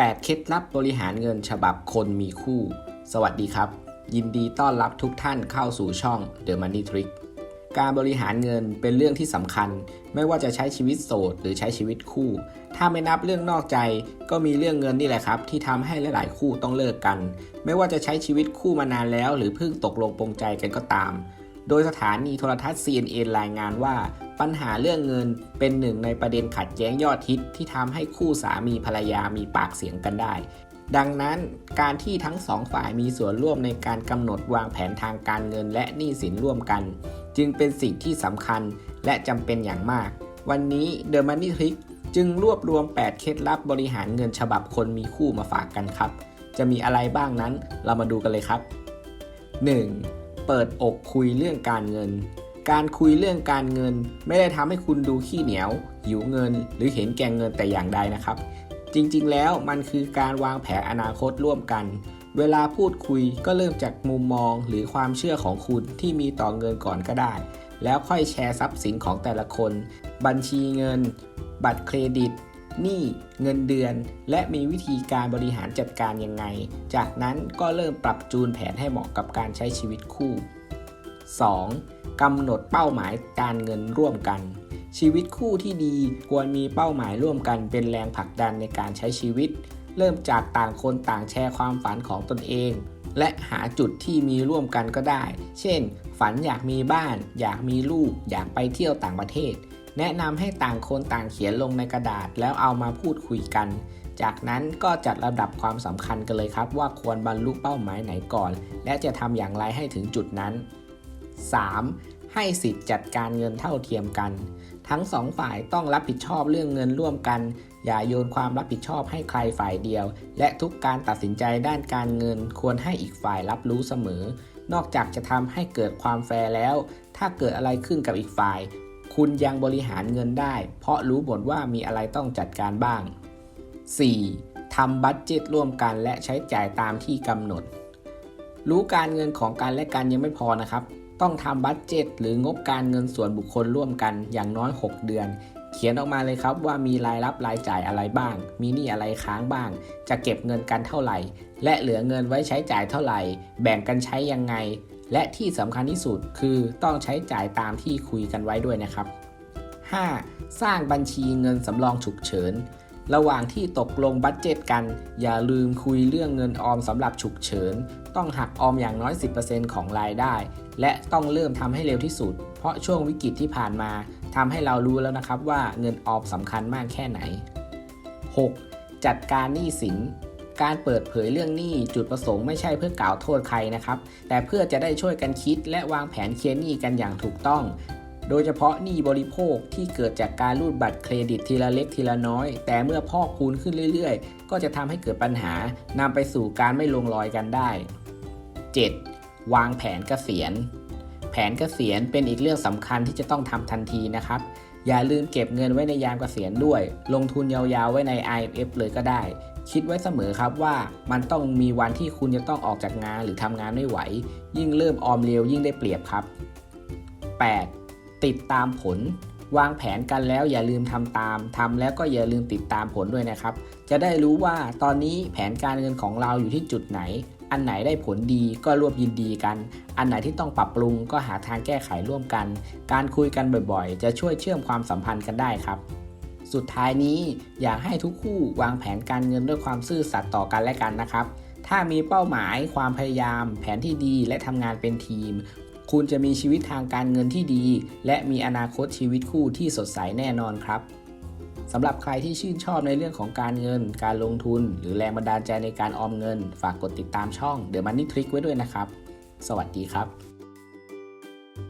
8 เคล็ดลับบริหารเงินฉบับคนมีคู่ สวัสดีครับ ยินดีต้อนรับทุกท่านเข้าสู่ช่อง The Money Trick การบริหารเงินเป็นเรื่องที่สำคัญ ไม่ว่าจะใช้ชีวิตโสดหรือใช้ชีวิตคู่ ถ้าไม่นับเรื่องนอกใจ ก็มีเรื่องเงินนี่แหละครับ ที่ทำให้หลาย ๆ คู่ต้องเลิกกัน ไม่ว่าจะใช้ชีวิตคู่มานานแล้ว หรือเพิ่งตกลงปรงใจกันก็ตาม โดยสถานีโทรทัศน์ CNN รายงานว่า ปัญหาเรื่องเงินเป็นหนึ่งในประเด็นขัดแย้งยอดฮิตที่ทำให้คู่สามีภรรยามีปากเสียงกันได้ ดังนั้นการที่ทั้งสองฝ่ายมีส่วนร่วมในการกำหนดวางแผนทางการเงินและหนี้สินร่วมกัน จึงเป็นสิ่งที่สำคัญและจำเป็นอย่างมาก วันนี้ The Money Trick จึงรวบรวม 8 เคล็ดลับบริหารเงินฉบับคนมีคู่มาฝากกันครับ จะมีอะไรบ้างนั้นเรามาดูกันเลยครับ 1. เปิดอกคุยเรื่องการเงิน การคุยเรื่องการเงิน ไม่ได้ทำให้คุณดูขี้เหนียว หิวเงิน หรือเห็นแก่เงินแต่อย่างใดนะครับ จริงๆ แล้วมันคือการวางแผนอนาคตร่วมกัน เวลาพูดคุยก็เริ่มจากมุมมองหรือความเชื่อของคุณที่มีต่อเงินก่อนก็ได้ แล้วค่อยแชร์ทรัพย์สินของแต่ละคน บัญชีเงิน บัตรเครดิตหนี้เงินเดือน และมีวิธีการบริหารจัดการยังไง จากนั้นก็เริ่มปรับจูนแผนให้เหมาะกับการใช้ชีวิตคู่ 2. กำหนดเป้าหมายการเงินร่วมกัน ชีวิตคู่ที่ดีควรมีเป้าหมายร่วมกันเป็นแรงผลักดันในการใช้ชีวิต เริ่มจากต่างคนต่างแชร์ความฝันของตนเอง และหาจุดที่มีร่วมกันก็ได้ เช่น ฝันอยากมีบ้าน อยากมีลูก อยากไปเที่ยวต่างประเทศ แนะนำให้ต่างคนต่างเขียนลงในกระดาษแล้วเอามาพูดคุยกันจากนั้นก็จัดระดับความสำคัญกันเลยครับ ว่าควรบรรลุเป้าหมายไหนก่อน และจะทำอย่างไรให้ถึงจุดนั้น 3. ให้สิทธิ์จัดการเงินเท่าเทียมกัน ทั้งสองฝ่ายต้องรับผิดชอบเรื่องเงินร่วมกัน อย่าโยนความรับผิดชอบให้ใครฝ่ายเดียว และทุกการตัดสินใจด้านการเงินควรให้อีกฝ่ายรับรู้เสมอ นอกจากจะทำให้เกิดความแฟร์แล้ว ถ้าเกิดอะไรขึ้นกับอีกฝ่าย คุณยังบริหารเงินได้ เพราะรู้หมดว่ามีอะไรต้องจัดการบ้าง 4. ทำบัตเจตร่วมกันและใช้จ่ายตามที่กำหนด รู้การเงินของการและกันยังไม่พอนะครับ ต้องทำบัตเจตหรืองบการเงินส่วนบุคคลร่วมกันอย่างน้อย 6 เดือน เขียนออกมาเลยครับว่ามีรายรับรายจ่ายอะไรบ้าง มีหนี้อะไรค้างบ้าง จะเก็บเงินกันเท่าไหร่ และเหลือเงินไว้ใช้จ่ายเท่าไหร่ แบ่งกันใช้ยังไง และที่สำคัญที่สุดคือต้องใช้จ่ายตามที่คุยกันไว้ด้วยนะครับ 5. สร้างบัญชีเงินสำรองฉุกเฉิน ระหว่างที่ตกลงบัตเจตกัน อย่าลืมคุยเรื่องเงินออมสำหรับฉุกเฉิน ต้องหักออมอย่างน้อย 10%ของรายได้ และต้องเริ่มทำให้เร็วที่สุด เพราะช่วงวิกฤตที่ผ่านมาทำให้เรารู้แล้วนะครับว่าเงินออมสำคัญมากแค่ไหน 6. จัดการหนี้สินการเปิดเผยเรื่องหนี้จุดประสงค์ไม่ใช่เพื่อกล่าวโทษใครนะครับ แต่เพื่อจะได้ช่วยกันคิดและวางแผนเคลียร์หนี้กันอย่างถูกต้อง โดยเฉพาะหนี้บริโภคที่เกิดจากการรูดบัตรเครดิตทีละเล็กทีละน้อย แต่เมื่อพอกคูณขึ้นเรื่อยๆ ก็จะทำให้เกิดปัญหานำไปสู่การไม่ลงรอยกันได้ 7. วางแผนเกษียณ แผนเกษียณเป็นอีกเรื่องสำคัญที่จะต้องทำทันทีนะครับ อย่าลืมเก็บเงินไว้ในยามเกษียณด้วย ลงทุนยาวๆไว้ใน IMF เลยก็ได้ คิดไว้เสมอครับว่ามันต้องมีวันที่คุณจะต้องออกจากงานหรือทำงานไม่ไหว ยิ่งเริ่มออมเร็วยิ่งได้เปรียบครับ 8. ติดตามผล วางแผนกันแล้วอย่าลืมทำตามทำแล้วก็อย่าลืมติดตามผลด้วยนะครับ จะได้รู้ว่าตอนนี้แผนการเงินของเราอยู่ที่จุดไหน อันไหนได้ผลดีก็ร่วมยินดีกัน อันไหนที่ต้องปรับปรุงก็หาทางแก้ไขร่วมกัน การคุยกันบ่อยๆ จะช่วยเชื่อมความสัมพันธ์กันได้ครับสุดท้ายนี้อยากให้ทุกคู่วางแผนการเงินด้วยความซื่อสัตย์ต่อกันและกันนะครับ ถ้ามีเป้าหมายความพยายาม แผนที่ดีและทำงานเป็นทีม คุณจะมีชีวิตทางการเงินที่ดี และมีอนาคตชีวิตคู่ที่สดใสแน่นอนครับสำหรับใครที่ชื่นชอบในเรื่องของการเงิน การลงทุน หรือแรงบันดาลใจในการออมเงิน ฝากกดติดตามช่อง The Money Trick ไว้ด้วยนะครับ สวัสดีครับ